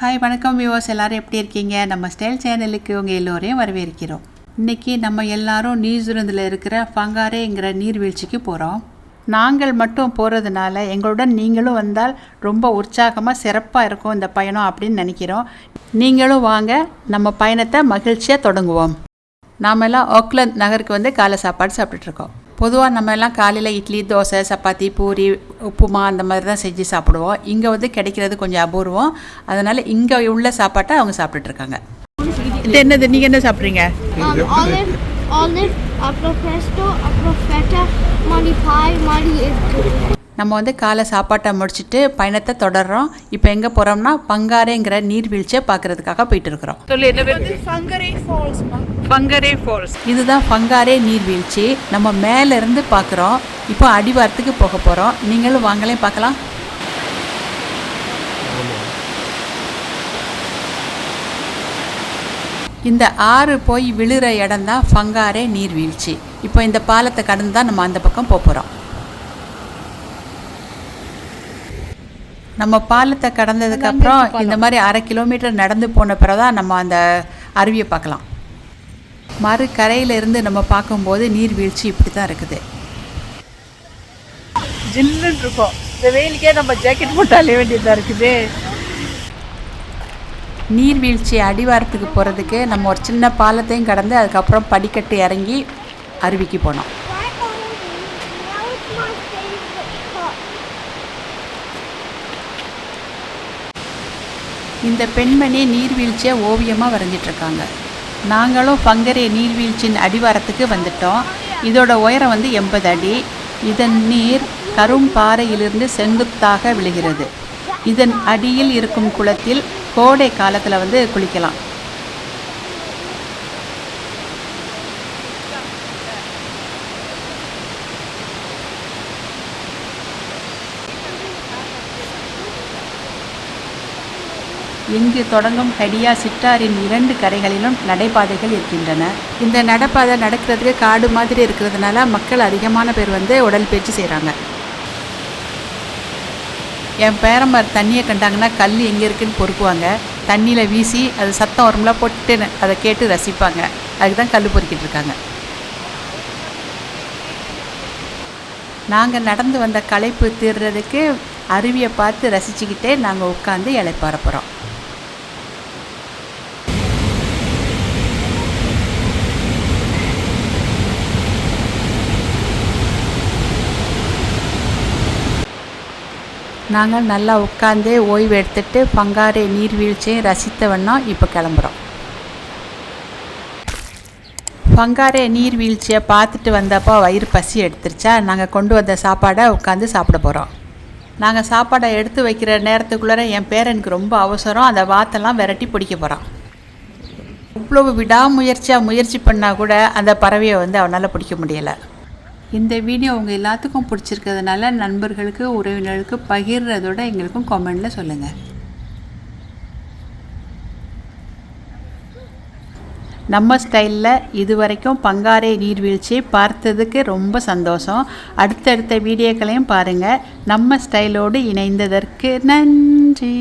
Hi வணக்கம் viewers எல்லோரும் எப்படி இருக்கீங்க? நம்ம ஸ்டைல் சேனலுக்கு உங்கள் எல்லோரையும் வரவேற்கிறோம். இன்றைக்கி நம்ம எல்லாரும் நியூசிலாந்தில் இருக்கிற பங்காரேங்கிற நீர்வீழ்ச்சிக்கு போகிறோம் நாங்கள் மட்டும் போகிறதுனால எங்களுடன் நீங்களும் வந்தால் ரொம்ப உற்சாகமாக சிறப்பாக இருக்கும் இந்த பயணம் அப்படின்னு நினைக்கிறோம். நீங்களும் வாங்க நம்ம பயணத்தை மகிழ்ச்சியாக தொடங்குவோம். நாமெல்லாம் ஆக்லந்த் நகருக்கு வந்து காலை சாப்பாடு சாப்பிட்டுட்ருக்கோம் பொதுவாக நம்ம எல்லாம் காலையில் இட்லி தோசை சப்பாத்தி பூரி உப்புமா அந்த மாதிரி தான் செஞ்சு சாப்பிடுவோம் இங்கே வந்து கிடைக்கிறது கொஞ்சம் அபூர்வம் அதனால் இங்கே உள்ள சாப்பாட்டை அவங்க சாப்பிட்டுட்ருக்காங்க இது என்னது நீங்கள் என்ன சாப்பிட்றீங்க Um, apple feta, money pie, money egg. நம்ம வந்து காலை சாப்பாட்டை முடிச்சுட்டு பயணத்தை தொடர்றோம். இப்போ எங்கே போகிறோம்னா பங்காரேங்கிற நீர்வீழ்ச்சியை பார்க்கறதுக்காக போயிட்டு இருக்கிறோம் சொல்லி என்ன பேர்? Fungary Falls. பங்கரே ஃபால்ஸ். இதுதான் பங்காரே நீர்வீழ்ச்சி. நம்ம மேல இருந்து பார்க்குறோம். இப்போ அடிவாரத்துக்கு போக போகிறோம் நீங்களும் வாங்கலே பார்க்கலாம். இந்த ஆறு போய் விழுற இடம் தான் பங்காரே நீர்வீழ்ச்சி. இப்போ இந்த பாலத்தை கடந்து தான் நம்ம அந்த பக்கம் போக போகிறோம் நம்ம பாலத்தை கடந்ததுக்கு அப்புறம் இந்த மாதிரி அரை கிலோமீட்டர் நடந்து போன பிறகு தான் நம்ம அந்த அருவியை பார்க்கலாம். மறு கரையில இருந்து நம்ம பார்க்கும்போது நீர்வீழ்ச்சி இப்படி தான் இருக்குது. ஜில்லுன்னு இருக்கும். இந்த வெயிலுக்கே நம்ம ஜாக்கெட் போட்டாலே வேண்டியதாக இருக்குது. நீர்வீழ்ச்சி அடிவாரத்துக்கு போகிறதுக்கு நம்ம ஒரு சின்ன பாலத்தையும் கடந்து அதுக்கப்புறம் படிக்கட்டு இறங்கி அருவிக்கு போனோம். இந்த பெண்மணி நீர்வீழ்ச்சியை ஓவியமாக வரைஞ்சிட்ருக்காங்க. நாங்களும் பங்கரே நீர்வீழ்ச்சியின் அடிவாரத்துக்கு வந்துட்டோம். இதோட உயரம் வந்து எண்பது அடி. இதன் நீர் கரும்பாறையிலிருந்து செங்குத்தாக விழுகிறது. இதன் அடியில் இருக்கும் குளத்தில் கோடை காலத்தில் வந்து குளிக்கலாம். இங்கு தொடங்கும் ஹடியா சிட்டாரின் இரண்டு கரைகளிலும் நடைபாதைகள் இருக்கின்றன. இந்த நடைபாதை நடக்கிறதுக்கு காடு மாதிரி இருக்கிறதுனால மக்கள் அதிகமான பேர் வந்து உடற்பயிற்சி செய்கிறாங்க என் பேரம்மார் தண்ணியை கண்டாங்கன்னா கல் எங்கே இருக்குன்னு பொறுக்குவாங்க. தண்ணியில் வீசி அது சத்தம் வரும்ல போட்டு அதை கேட்டு ரசிப்பாங்க. அதுக்கு தான் கல் பொறுக்கிட்டு இருக்காங்க. நாங்கள் நடந்து வந்த களைப்பு தீர்றதுக்கு அருவியை பார்த்து ரசிச்சுக்கிட்டே நாங்கள் உட்காந்து இலை பரப்புகிறோம் நாங்கள் நல்லா உட்காந்து ஓய்வு எடுத்துட்டு பங்காரே நீர்வீழ்ச்சியை ரசித்த வண்ணம் இப்போ கிளம்புறோம். பங்காரே நீர்வீழ்ச்சியை பார்த்துட்டு வந்தப்போ வயிறு பசி எடுத்துருச்சா? நாங்கள் கொண்டு வந்த சாப்பாடை உட்காந்து சாப்பிட போகிறோம் நாங்கள் சாப்பாடை எடுத்து வைக்கிற நேரத்துக்குள்ளே என் பேரனுக்கு ரொம்ப அவசரம். அந்த வாத்தெல்லாம் விரட்டி பிடிக்க போகிறான் இவ்வளவு விடாமுயற்சியாக முயற்சி பண்ணால் கூட அந்த பறவையை வந்து அவனால் பிடிக்க முடியலை. இந்த வீடியோ உங்கள் எல்லாத்துக்கும் பிடிச்சிருக்கிறதுனால நண்பர்களுக்கு உறவினர்களுக்கு பகிர்றதோட எங்களுக்கும் கமெண்டில் சொல்லுங்கள் நம்ம ஸ்டைலில் இது வரைக்கும் பங்காரை நீர்வீழ்ச்சி பார்த்ததுக்கு ரொம்ப சந்தோஷம். அடுத்தடுத்த வீடியோக்களையும் பாருங்கள் நம்ம ஸ்டைலோடு இணைந்ததற்கு நன்றி.